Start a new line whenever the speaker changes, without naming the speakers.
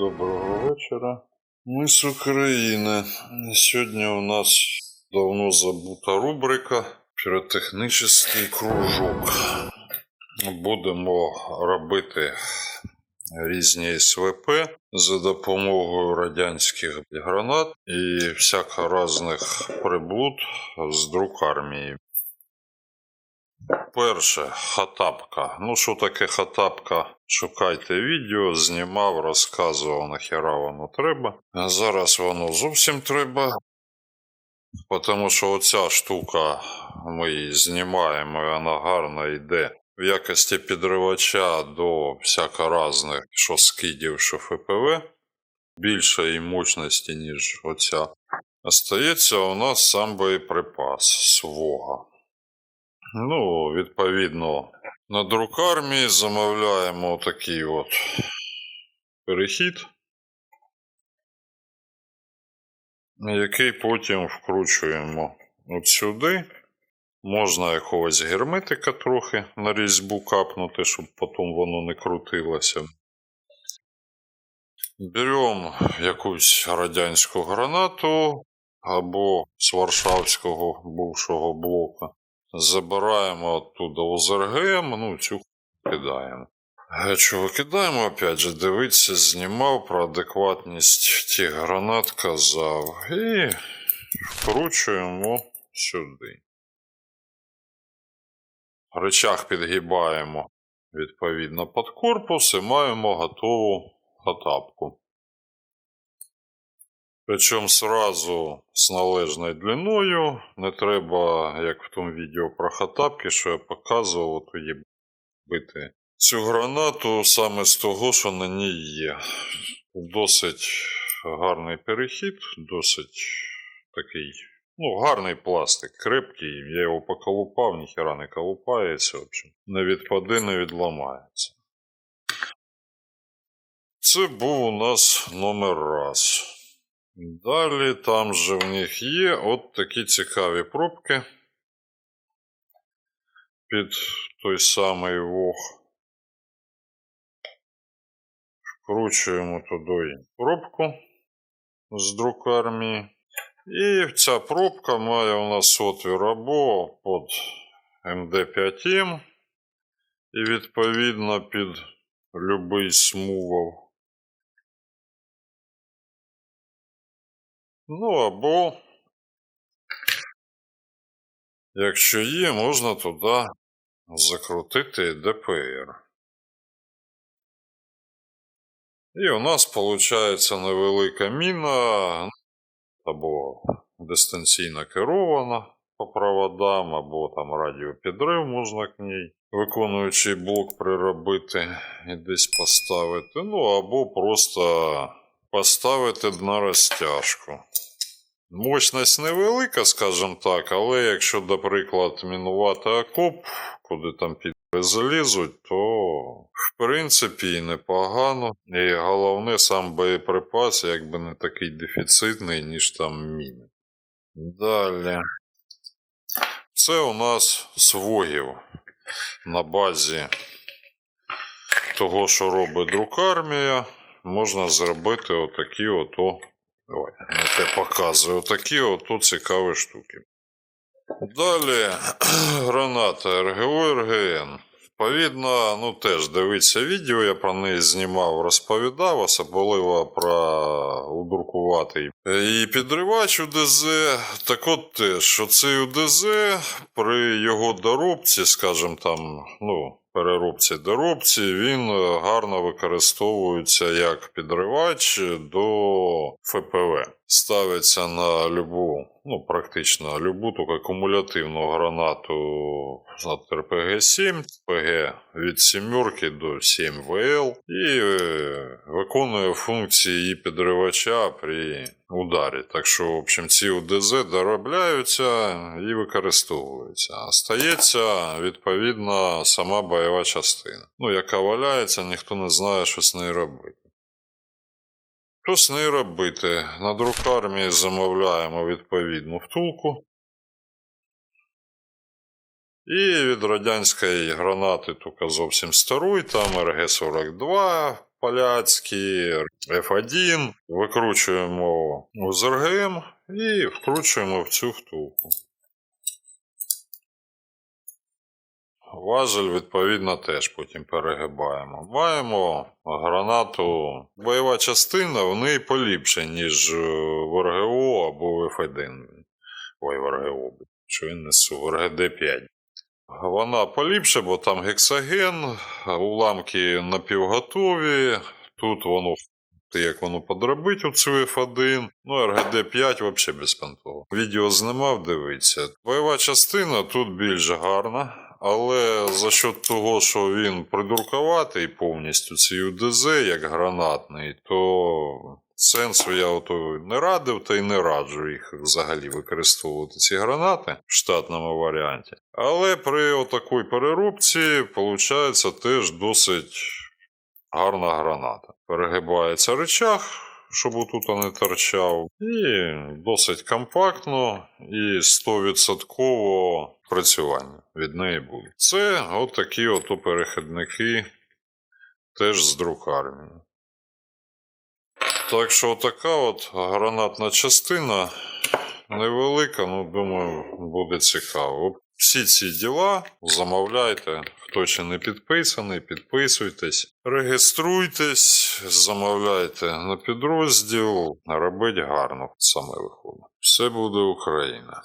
Доброго вечора. Ми з України. Сьогодні у нас давно забута рубрика Піротехнічний кружок. Будемо робити різні СВП за допомогою радянських гранат і всяко різних приблуд з друкармії. Перше, хатапка. Ну, що таке хатапка? Шукайте відео, знімав, розказував, нахера воно треба. Зараз воно зовсім треба. Тому що оця штука ми її знімаємо, і вона гарно йде в якості підривача до всяко різних, що скидів, що ФПВ. Більшої мощності, ніж оця. Остається у нас сам боєприпас свого. Ну, відповідно, на друкармії замовляємо такий от перехід, який потім вкручуємо от сюди. Можна якогось герметика трохи на різьбу капнути, щоб потім воно не крутилося. Беремо якусь радянську гранату або з Варшавського бувшого блока. Забираємо оттуда ОЗРГМ, ну цю кидаємо. А Чого кидаємо, опять же, дивитися, знімав про адекватність тих гранат, казав. І вкручуємо сюди. Рычаг підгибаємо відповідно під корпус і маємо готову хатапку. Причому сразу з належною длиною. Не треба, як в тому відео про хатапки, що я показував, то є бити цю гранату саме з того, що на ній є. Досить гарний перехід, досить такий, ну, гарний пластик, крепкий. Я його поколупав, ніхера не колупається. В общем. Не відпаде, не відламається. Це був у нас номер раз. Далі там же в них є от такі цікаві пробки під той самий вог. Вкручуємо туди пробку з друкармії. І ця пробка має у нас отвір або під МД5М, і відповідно під любий смувов. Ну або, якщо є, можна туди закрутити ДПР. І у нас виходить невелика міна, або дистанційно керована по проводам, або там радіопідрив можна к ній, виконуючий блок приробити і десь поставити. Ну, або просто поставити на розтяжку. Мощність невелика, скажімо так, але якщо, наприклад, мінувати окоп, куди там під залізуть, то в принципі непогано. І головне, сам боєприпас якби не такий дефіцитний, ніж там міни. Далі. Це у нас свогів на базі того, що робить друкармія можна зробити отакі ото. Ой, не те показую. Отакі ото цікаві штуки. Далі граната РГО РГН. Відповідно, ну теж дивіться відео, я про неї знімав, розповідав, особливо про удрукуватий і підривач УДЗ. Так от теж, цей УДЗ при його доробці, скажімо там, ну, переробці доробці, він е, гарно використовується як підривач до ФПВ. Ставиться на любу, ну практично любу таку кумулятивну гранату з РПГ-7, ПГ від 7 до 7 ВЛ і е, виконує функції її підривача при ударі. Так що, в общем, ці УДЗ доробляються і використовуються. А стається, відповідно, сама бойова частина. Ну, яка валяється, ніхто не знає, що з нею робити. Що з нею робити? На друкармії замовляємо відповідну втулку. І від радянської гранати, тільки зовсім старої, там РГ-42, поляцькі, F1, викручуємо з РГМ і вкручуємо в цю втулку. Важель, відповідно, теж потім перегибаємо. Маємо гранату. Бойова частина в неї поліпше, ніж в РГО або в F1. Ой, в РГО, що я несу, в РГД-5. Вона поліпше, бо там гексаген, уламки напівготові. Тут воно як воно подробить у цю F1. Ну, РГД-5 взагалі без понтового. Відео знімав, дивіться. Бойова частина тут більш гарна, але за счет того, що він придуркуватий повністю цей УДЗ, як гранатний, то сенсу я ото не радив та й не раджу їх взагалі використовувати ці гранати в штатному варіанті. Але при отакій переробці виходить теж досить гарна граната. Перегибається речах, щоб отут не торчав, і досить компактно і 100% працювання від неї буде. Це от такі ото перехідники теж з друкарні. Так що така от гранатна частина невелика, ну думаю, буде цікаво. Всі ці діла замовляйте. Хто ще не підписаний, підписуйтесь, реєструйтесь, замовляйте на підрозділ, робіть гарно, саме виходить. Все буде Україна.